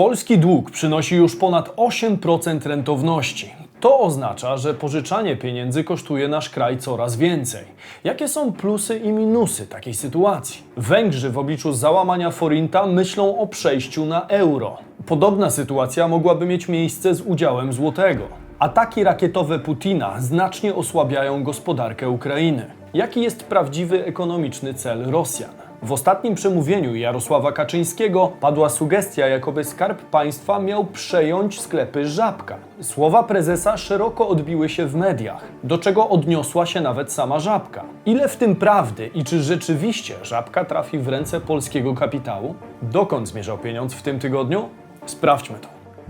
Polski dług przynosi już ponad 8% rentowności. To oznacza, że pożyczanie pieniędzy kosztuje nasz kraj coraz więcej. Jakie są plusy i minusy takiej sytuacji? Węgrzy w obliczu załamania forinta myślą o przejściu na euro. Podobna sytuacja mogłaby mieć miejsce z udziałem złotego. Ataki rakietowe Putina znacznie osłabiają gospodarkę Ukrainy. Jaki jest prawdziwy ekonomiczny cel Rosjan? W ostatnim przemówieniu Jarosława Kaczyńskiego padła sugestia, jakoby skarb państwa miał przejąć sklepy Żabka. Słowa prezesa szeroko odbiły się w mediach, do czego odniosła się nawet sama Żabka. Ile w tym prawdy i czy rzeczywiście Żabka trafi w ręce polskiego kapitału? Dokąd zmierzał pieniądz w tym tygodniu? Sprawdźmy to.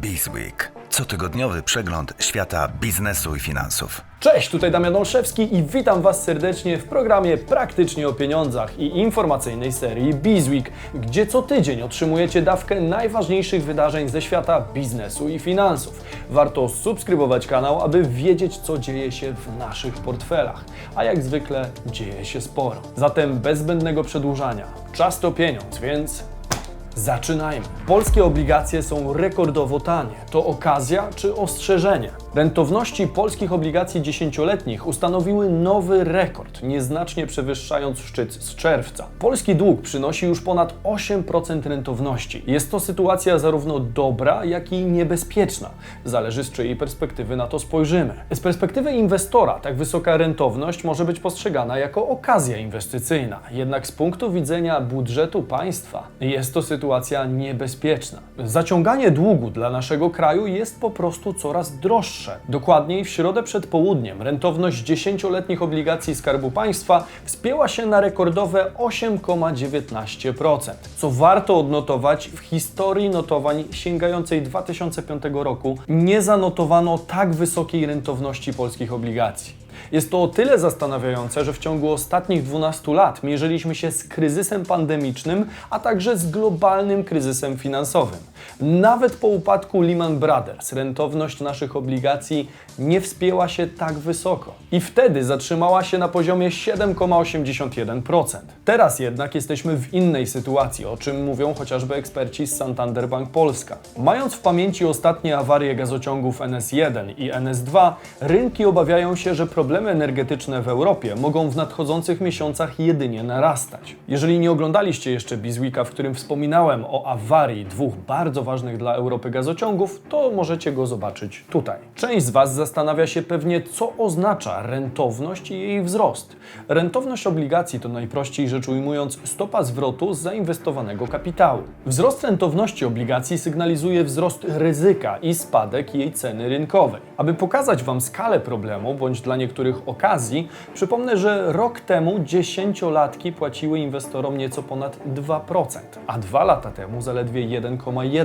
Bizweek. Cotygodniowy przegląd świata biznesu i finansów. Cześć, tutaj Damian Olszewski i witam Was serdecznie w programie Praktycznie o Pieniądzach i informacyjnej serii Bizweek, gdzie co tydzień otrzymujecie dawkę najważniejszych wydarzeń ze świata biznesu i finansów. Warto subskrybować kanał, aby wiedzieć, co dzieje się w naszych portfelach, a jak zwykle dzieje się sporo. Zatem bez zbędnego przedłużania, czas to pieniądz, więc Zaczynajmy. Polskie obligacje są rekordowo tanie. To okazja czy ostrzeżenie? Rentowności polskich obligacji dziesięcioletnich ustanowiły nowy rekord, nieznacznie przewyższając szczyt z czerwca. Polski dług przynosi już ponad 8% rentowności. Jest to sytuacja zarówno dobra, jak i niebezpieczna. Zależy z czyjej perspektywy na to spojrzymy. Z perspektywy inwestora tak wysoka rentowność może być postrzegana jako okazja inwestycyjna. Jednak z punktu widzenia budżetu państwa jest to sytuacja niebezpieczna. Zaciąganie długu dla naszego kraju jest po prostu coraz droższe. Dokładniej w środę przed południem rentowność 10-letnich obligacji Skarbu Państwa wspięła się na rekordowe 8,19%, co warto odnotować w historii notowań sięgającej 2005 roku nie zanotowano tak wysokiej rentowności polskich obligacji. Jest to o tyle zastanawiające, że w ciągu ostatnich 12 lat mierzyliśmy się z kryzysem pandemicznym, a także z globalnym kryzysem finansowym. Nawet po upadku Lehman Brothers rentowność naszych obligacji nie wspięła się tak wysoko i wtedy zatrzymała się na poziomie 7,81%. Teraz jednak jesteśmy w innej sytuacji, o czym mówią chociażby eksperci z Santander Bank Polska. Mając w pamięci ostatnie awarie gazociągów NS1 i NS2, rynki obawiają się, że problemy energetyczne w Europie mogą w nadchodzących miesiącach jedynie narastać. Jeżeli nie oglądaliście jeszcze Bizweeka, w którym wspominałem o awarii dwóch bardzo ważnych dla Europy gazociągów, to możecie go zobaczyć tutaj. Część z Was zastanawia się pewnie, co oznacza rentowność i jej wzrost. Rentowność obligacji to najprościej rzecz ujmując stopa zwrotu z zainwestowanego kapitału. Wzrost rentowności obligacji sygnalizuje wzrost ryzyka i spadek jej ceny rynkowej. Aby pokazać Wam skalę problemu, bądź dla niektórych okazji, przypomnę, że rok temu dziesięciolatki płaciły inwestorom nieco ponad 2%, a dwa lata temu zaledwie 1,1%.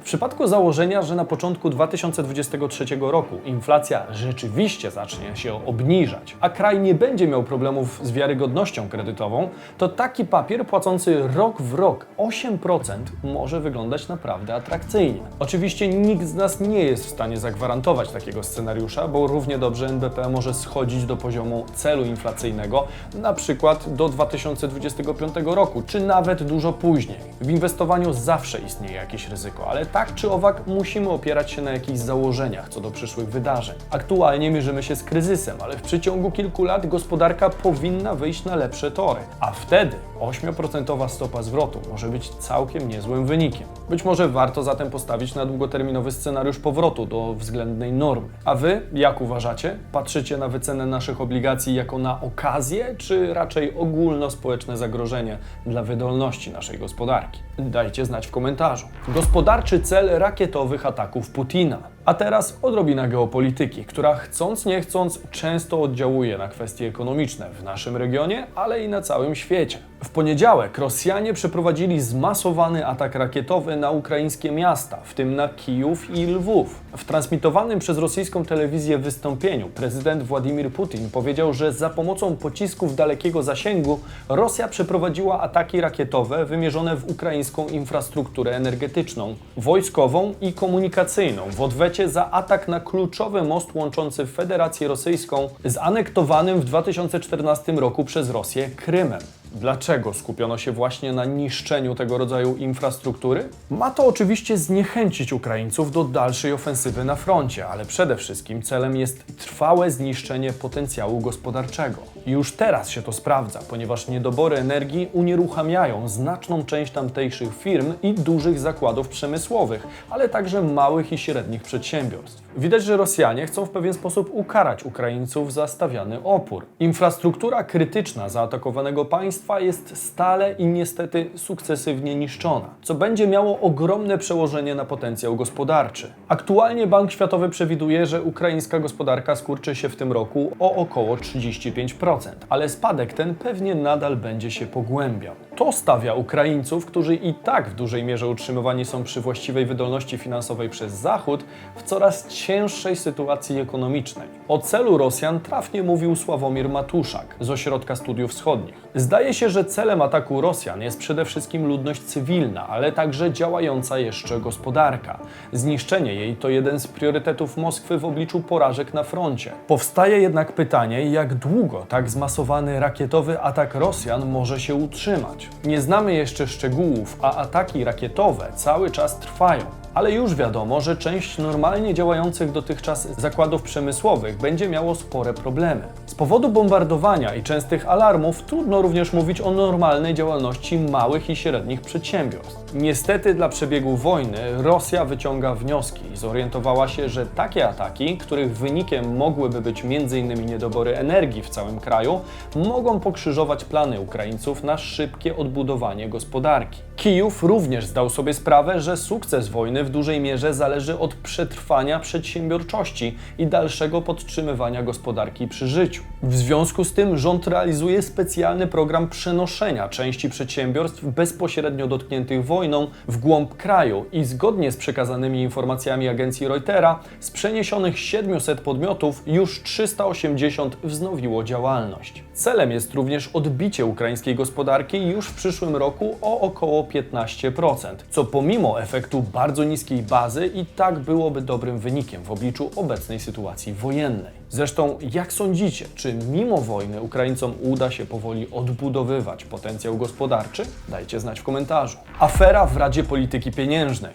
W przypadku założenia, że na początku 2023 roku inflacja rzeczywiście zacznie się obniżać, a kraj nie będzie miał problemów z wiarygodnością kredytową, to taki papier płacący rok w rok 8% może wyglądać naprawdę atrakcyjnie. Oczywiście nikt z nas nie jest w stanie zagwarantować takiego scenariusza, bo równie dobrze NBP może schodzić do poziomu celu inflacyjnego, na przykład do 2025 roku, czy nawet dużo później. W inwestowaniu zawsze istnieje jakieś ryzyko, ale tak czy owak musimy opierać się na jakichś założeniach co do przyszłych wydarzeń. Aktualnie mierzymy się z kryzysem, ale w przeciągu kilku lat gospodarka powinna wyjść na lepsze tory, a wtedy 8% stopa zwrotu może być całkiem niezłym wynikiem. Być może warto zatem postawić na długoterminowy scenariusz powrotu do względnej normy. A Wy, jak uważacie? Patrzycie na wycenę naszych obligacji jako na okazję, czy raczej ogólnospołeczne zagrożenie dla wydolności naszej gospodarki? Dajcie znać w komentarzu. Gospodarczy cel rakietowych ataków Putina. A teraz odrobina geopolityki, która chcąc nie chcąc często oddziałuje na kwestie ekonomiczne w naszym regionie, ale i na całym świecie. W poniedziałek Rosjanie przeprowadzili zmasowany atak rakietowy na ukraińskie miasta, w tym na Kijów i Lwów. W transmitowanym przez rosyjską telewizję wystąpieniu prezydent Władimir Putin powiedział, że za pomocą pocisków dalekiego zasięgu Rosja przeprowadziła ataki rakietowe wymierzone w ukraińską infrastrukturę energetyczną, wojskową i komunikacyjną w odwecie za atak na kluczowy most łączący Federację Rosyjską z anektowanym w 2014 roku przez Rosję Krymem. Dlaczego skupiono się właśnie na niszczeniu tego rodzaju infrastruktury? Ma to oczywiście zniechęcić Ukraińców do dalszej ofensywy na froncie, ale przede wszystkim celem jest trwałe zniszczenie potencjału gospodarczego. Już teraz się to sprawdza, ponieważ niedobory energii unieruchamiają znaczną część tamtejszych firm i dużych zakładów przemysłowych, ale także małych i średnich przedsiębiorstw. Widać, że Rosjanie chcą w pewien sposób ukarać Ukraińców za stawiany opór. Infrastruktura krytyczna zaatakowanego państwa jest stale i niestety sukcesywnie niszczona, co będzie miało ogromne przełożenie na potencjał gospodarczy. Aktualnie Bank Światowy przewiduje, że ukraińska gospodarka skurczy się w tym roku o około 35%, ale spadek ten pewnie nadal będzie się pogłębiał. To stawia Ukraińców, którzy i tak w dużej mierze utrzymywani są przy właściwej wydolności finansowej przez Zachód, w coraz cięższej sytuacji ekonomicznej. O celu Rosjan trafnie mówił Sławomir Matuszak z Ośrodka Studiów Wschodnich. Zdaje się, że celem ataku Rosjan jest przede wszystkim ludność cywilna, ale także działająca jeszcze gospodarka. Zniszczenie jej to jeden z priorytetów Moskwy w obliczu porażek na froncie. Powstaje jednak pytanie, jak długo tak zmasowany rakietowy atak Rosjan może się utrzymać. Nie znamy jeszcze szczegółów, a ataki rakietowe cały czas trwają. Ale już wiadomo, że część normalnie działających dotychczas zakładów przemysłowych będzie miało spore problemy. Z powodu bombardowania i częstych alarmów trudno również mówić o normalnej działalności małych i średnich przedsiębiorstw. Niestety dla przebiegu wojny Rosja wyciąga wnioski i zorientowała się, że takie ataki, których wynikiem mogłyby być m.in. niedobory energii w całym kraju, mogą pokrzyżować plany Ukraińców na szybkie odbudowanie gospodarki. Kijów również zdał sobie sprawę, że sukces wojny w dużej mierze zależy od przetrwania przedsiębiorczości i dalszego podtrzymywania gospodarki przy życiu. W związku z tym rząd realizuje specjalny program przenoszenia części przedsiębiorstw bezpośrednio dotkniętych wojną w głąb kraju i zgodnie z przekazanymi informacjami agencji Reutera, z przeniesionych 700 podmiotów już 380 wznowiło działalność. Celem jest również odbicie ukraińskiej gospodarki już w przyszłym roku o około 15%, co pomimo efektu bardzo niskiej bazy i tak byłoby dobrym wynikiem w obliczu obecnej sytuacji wojennej. Zresztą, jak sądzicie, czy mimo wojny Ukraińcom uda się powoli odbudowywać potencjał gospodarczy? Dajcie znać w komentarzu. Afera w Radzie Polityki Pieniężnej.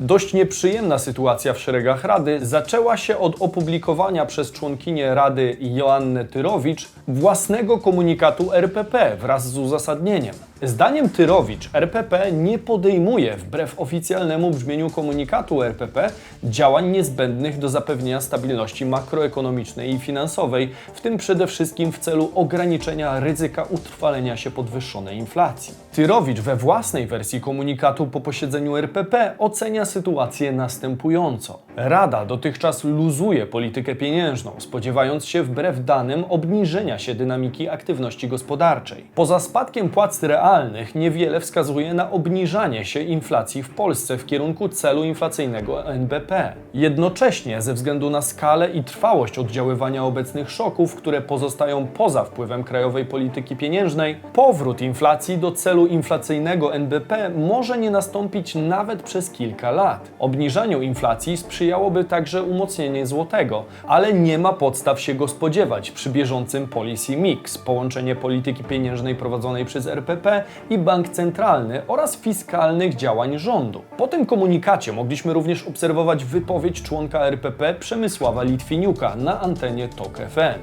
Dość nieprzyjemna sytuacja w szeregach Rady zaczęła się od opublikowania przez członkinię Rady Joannę Tyrowicz własnego komunikatu RPP wraz z uzasadnieniem. Zdaniem Tyrowicz RPP nie podejmuje, wbrew oficjalnemu brzmieniu komunikatu RPP, działań niezbędnych do zapewnienia stabilności makroekonomicznej i finansowej, w tym przede wszystkim w celu ograniczenia ryzyka utrwalenia się podwyższonej inflacji. Tyrowicz we własnej wersji komunikatu po posiedzeniu RPP ocenia sytuację następująco. Rada dotychczas luzuje politykę pieniężną, spodziewając się wbrew danym obniżenia się dynamiki aktywności gospodarczej. Poza spadkiem płac realnych niewiele wskazuje na obniżanie się inflacji w Polsce w kierunku celu inflacyjnego NBP. Jednocześnie ze względu na skalę i trwałość oddziaływania obecnych szoków, które pozostają poza wpływem krajowej polityki pieniężnej, powrót inflacji do celu inflacyjnego NBP może nie nastąpić nawet przez kilka lat. Obniżaniu inflacji sprzyjałoby także umocnienie złotego, ale nie ma podstaw się go spodziewać przy bieżącym policy mix, połączenie polityki pieniężnej prowadzonej przez RPP i bank centralny oraz fiskalnych działań rządu. Po tym komunikacie mogliśmy również obserwować wypowiedź członka RPP Przemysława Litwiniuka na antenie TOK FM.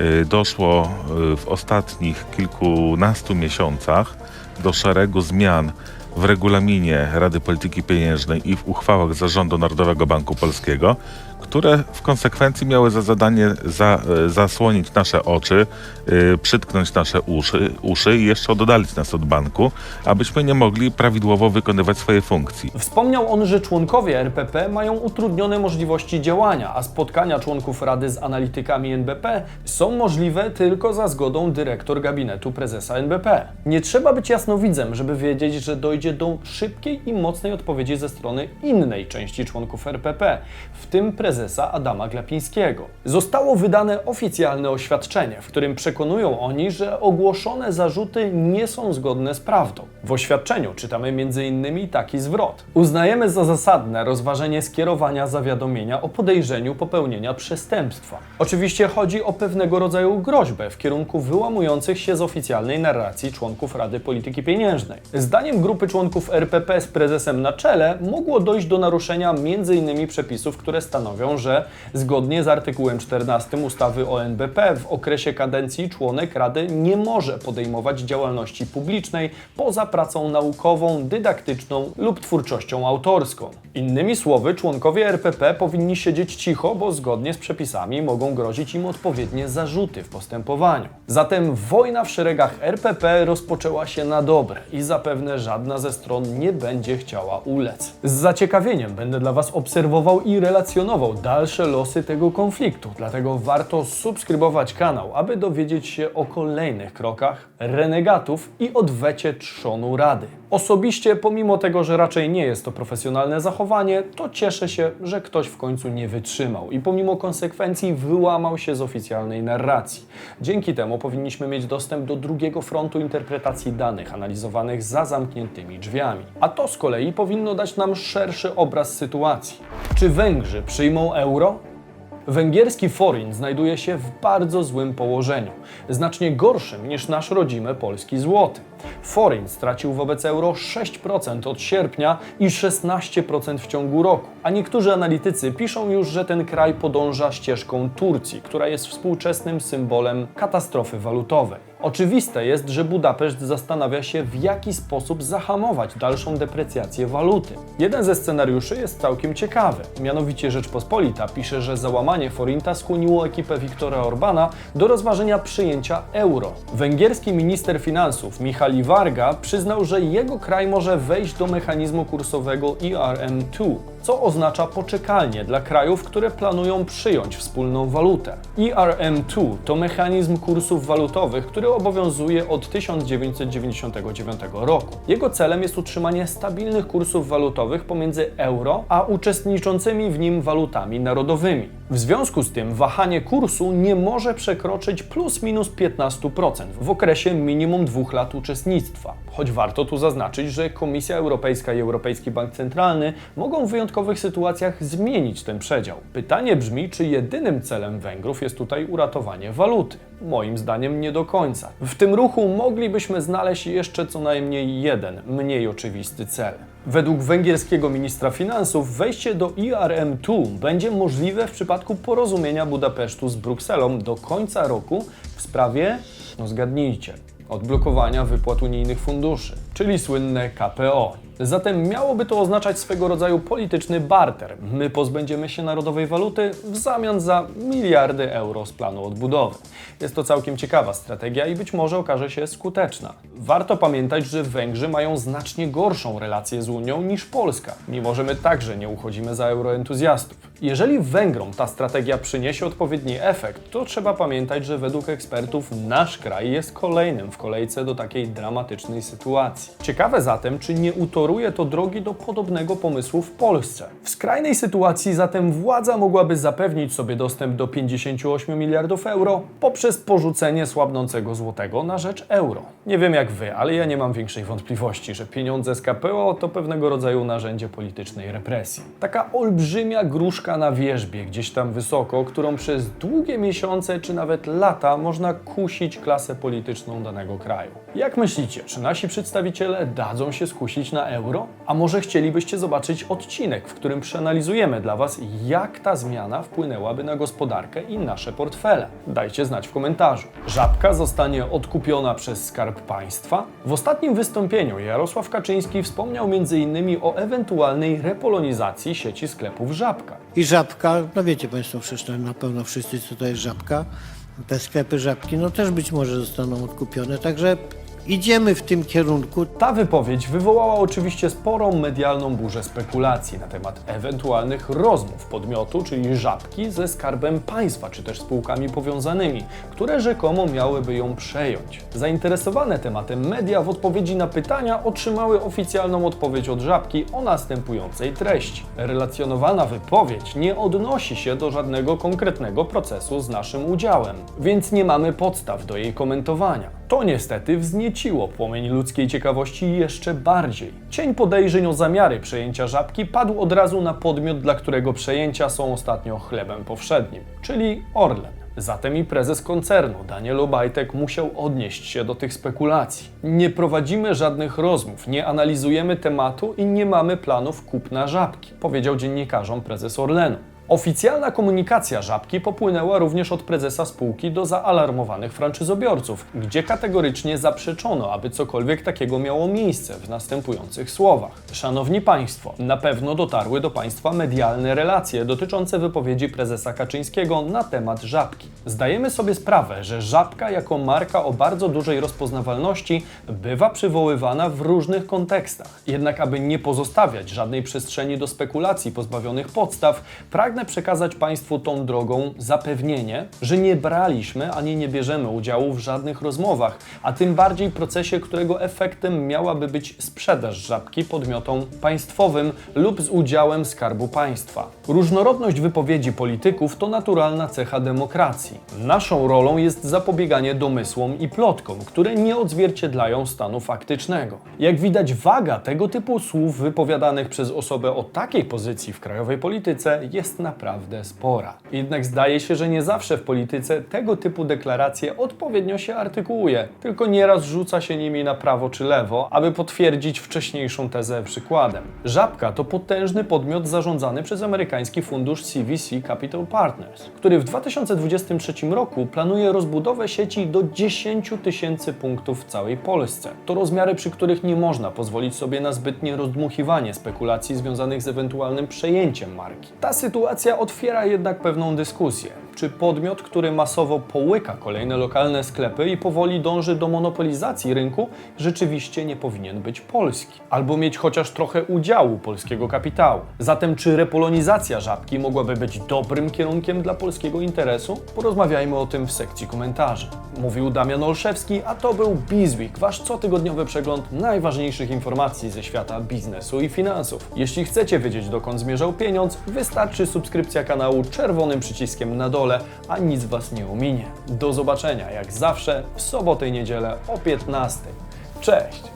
Y, doszło y, w ostatnich kilkunastu miesiącach do szeregu zmian w regulaminie Rady Polityki Pieniężnej i w uchwałach Zarządu Narodowego Banku Polskiego, które w konsekwencji miały za zadanie za, y, zasłonić nasze oczy, y, przytknąć nasze uszy, uszy i jeszcze oddalić nas od banku, abyśmy nie mogli prawidłowo wykonywać swojej funkcji. Wspomniał on, że członkowie RPP mają utrudnione możliwości działania, a spotkania członków Rady z analitykami NBP są możliwe tylko za zgodą dyrektor gabinetu prezesa NBP. Nie trzeba być jasnowidzem, żeby wiedzieć, że dojdzie do szybkiej i mocnej odpowiedzi ze strony innej części członków RPP, w tym prezesa prezesa Adama Glapińskiego. Zostało wydane oficjalne oświadczenie, w którym przekonują oni, że ogłoszone zarzuty nie są zgodne z prawdą. W oświadczeniu czytamy m.in. taki zwrot. Uznajemy za zasadne rozważenie skierowania zawiadomienia o podejrzeniu popełnienia przestępstwa. Oczywiście chodzi o pewnego rodzaju groźbę w kierunku wyłamujących się z oficjalnej narracji członków Rady Polityki Pieniężnej. Zdaniem grupy członków RPP z prezesem na czele mogło dojść do naruszenia m.in. przepisów, które stanowią, że zgodnie z artykułem 14 ustawy o NBP w okresie kadencji członek Rady nie może podejmować działalności publicznej poza pracą naukową, dydaktyczną lub twórczością autorską. Innymi słowy, członkowie RPP powinni siedzieć cicho, bo zgodnie z przepisami mogą grozić im odpowiednie zarzuty w postępowaniu. Zatem wojna w szeregach RPP rozpoczęła się na dobre i zapewne żadna ze stron nie będzie chciała ulec. Z zaciekawieniem będę dla Was obserwował i relacjonował dalsze losy tego konfliktu, dlatego warto subskrybować kanał, aby dowiedzieć się o kolejnych krokach renegatów i odwecie trzonu Rady. Osobiście, pomimo tego, że raczej nie jest to profesjonalne zachowanie, to cieszę się, że ktoś w końcu nie wytrzymał i pomimo konsekwencji wyłamał się z oficjalnej narracji. Dzięki temu powinniśmy mieć dostęp do drugiego frontu interpretacji danych analizowanych za zamkniętymi drzwiami. A to z kolei powinno dać nam szerszy obraz sytuacji. Czy Węgrzy euro? Węgierski forin znajduje się w bardzo złym położeniu, znacznie gorszym niż nasz rodzimy polski złoty. Forin stracił wobec euro 6% od sierpnia i 16% w ciągu roku, a niektórzy analitycy piszą już, że ten kraj podąża ścieżką Turcji, która jest współczesnym symbolem katastrofy walutowej. Oczywiste jest, że Budapeszt zastanawia się, w jaki sposób zahamować dalszą deprecjację waluty. Jeden ze scenariuszy jest całkiem ciekawy. Mianowicie Rzeczpospolita pisze, że załamanie forinta skłoniło ekipę Viktora Orbana do rozważenia przyjęcia euro. Węgierski minister finansów Michali Varga przyznał, że jego kraj może wejść do mechanizmu kursowego ERM2, co oznacza poczekalnie dla krajów, które planują przyjąć wspólną walutę. ERM2 to mechanizm kursów walutowych, który obowiązuje od 1999 roku. Jego celem jest utrzymanie stabilnych kursów walutowych pomiędzy euro a uczestniczącymi w nim walutami narodowymi. W związku z tym wahanie kursu nie może przekroczyć plus minus 15% w okresie minimum dwóch lat uczestnictwa. Choć warto tu zaznaczyć, że Komisja Europejska i Europejski Bank Centralny mogą w wyjątkowych sytuacjach zmienić ten przedział. Pytanie brzmi, czy jedynym celem Węgrów jest tutaj uratowanie waluty. Moim zdaniem nie do końca. W tym ruchu moglibyśmy znaleźć jeszcze co najmniej jeden, mniej oczywisty cel. Według węgierskiego ministra finansów wejście do IRM2 będzie możliwe w przypadku porozumienia Budapesztu z Brukselą do końca roku w sprawie, no zgadnijcie, odblokowania wypłat unijnych funduszy, czyli słynne KPO. Zatem miałoby to oznaczać swego rodzaju polityczny barter. My pozbędziemy się narodowej waluty w zamian za miliardy euro z planu odbudowy. Jest to całkiem ciekawa strategia i być może okaże się skuteczna. Warto pamiętać, że Węgrzy mają znacznie gorszą relację z Unią niż Polska, mimo że my także nie uchodzimy za euroentuzjastów. Jeżeli Węgrom ta strategia przyniesie odpowiedni efekt, to trzeba pamiętać, że według ekspertów nasz kraj jest kolejnym w kolejce do takiej dramatycznej sytuacji. Ciekawe zatem, czy nie to drogi do podobnego pomysłu w Polsce. W skrajnej sytuacji zatem władza mogłaby zapewnić sobie dostęp do 58 miliardów euro poprzez porzucenie słabnącego złotego na rzecz euro. Nie wiem jak wy, ale ja nie mam większej wątpliwości, że pieniądze z KPO to pewnego rodzaju narzędzie politycznej represji. Taka olbrzymia gruszka na wierzbie gdzieś tam wysoko, którą przez długie miesiące czy nawet lata można kusić klasę polityczną danego kraju. Jak myślicie, czy nasi przedstawiciele dadzą się skusić na euro? A może chcielibyście zobaczyć odcinek, w którym przeanalizujemy dla Was, jak ta zmiana wpłynęłaby na gospodarkę i nasze portfele? Dajcie znać w komentarzu. Żabka zostanie odkupiona przez Skarb Państwa? W ostatnim wystąpieniu Jarosław Kaczyński wspomniał m.in. o ewentualnej repolonizacji sieci sklepów Żabka. I żabka, no wiecie Państwo przecież na pewno wszyscy, co to jest żabka. Te sklepy żabki, no też być może zostaną odkupione, także Idziemy w tym kierunku. Ta wypowiedź wywołała oczywiście sporą medialną burzę spekulacji na temat ewentualnych rozmów podmiotu, czyli żabki, ze skarbem państwa, czy też spółkami powiązanymi, które rzekomo miałyby ją przejąć. Zainteresowane tematem media w odpowiedzi na pytania otrzymały oficjalną odpowiedź od żabki o następującej treści. Relacjonowana wypowiedź nie odnosi się do żadnego konkretnego procesu z naszym udziałem, więc nie mamy podstaw do jej komentowania. To niestety wznieciło płomień ludzkiej ciekawości jeszcze bardziej. Cień podejrzeń o zamiary przejęcia żabki padł od razu na podmiot, dla którego przejęcia są ostatnio chlebem powszednim, czyli Orlen. Zatem i prezes koncernu Daniel Obajtek musiał odnieść się do tych spekulacji. Nie prowadzimy żadnych rozmów, nie analizujemy tematu i nie mamy planów kupna żabki, powiedział dziennikarzom prezes Orlenu. Oficjalna komunikacja żabki popłynęła również od prezesa spółki do zaalarmowanych franczyzobiorców, gdzie kategorycznie zaprzeczono, aby cokolwiek takiego miało miejsce w następujących słowach. Szanowni Państwo, na pewno dotarły do Państwa medialne relacje dotyczące wypowiedzi prezesa Kaczyńskiego na temat żabki. Zdajemy sobie sprawę, że żabka jako marka o bardzo dużej rozpoznawalności bywa przywoływana w różnych kontekstach. Jednak aby nie pozostawiać żadnej przestrzeni do spekulacji pozbawionych podstaw, pragnę przekazać Państwu tą drogą zapewnienie, że nie braliśmy ani nie bierzemy udziału w żadnych rozmowach, a tym bardziej procesie, którego efektem miałaby być sprzedaż żabki podmiotom państwowym lub z udziałem Skarbu Państwa. Różnorodność wypowiedzi polityków to naturalna cecha demokracji. Naszą rolą jest zapobieganie domysłom i plotkom, które nie odzwierciedlają stanu faktycznego. Jak widać, waga tego typu słów wypowiadanych przez osobę o takiej pozycji w krajowej polityce jest naprawdę spora. Jednak zdaje się, że nie zawsze w polityce tego typu deklaracje odpowiednio się artykułuje, tylko nieraz rzuca się nimi na prawo czy lewo, aby potwierdzić wcześniejszą tezę przykładem. Żabka to potężny podmiot zarządzany przez amerykański fundusz CVC Capital Partners, który w 2023 roku planuje rozbudowę sieci do 10 tysięcy punktów w całej Polsce. To rozmiary, przy których nie można pozwolić sobie na zbytnie rozdmuchiwanie spekulacji związanych z ewentualnym przejęciem marki. Ta sytuacja otwiera jednak pewną dyskusję. Czy podmiot, który masowo połyka kolejne lokalne sklepy i powoli dąży do monopolizacji rynku, rzeczywiście nie powinien być polski? Albo mieć chociaż trochę udziału polskiego kapitału? Zatem czy repolonizacja żabki mogłaby być dobrym kierunkiem dla polskiego interesu? Porozmawiajmy o tym w sekcji komentarzy. Mówił Damian Olszewski, a to był Bizweek, wasz cotygodniowy przegląd najważniejszych informacji ze świata biznesu i finansów. Jeśli chcecie wiedzieć dokąd zmierzał pieniądz, wystarczy subskrypcja kanału czerwonym przyciskiem na a nic was nie ominie. Do zobaczenia jak zawsze w sobotę i niedzielę o 15. Cześć!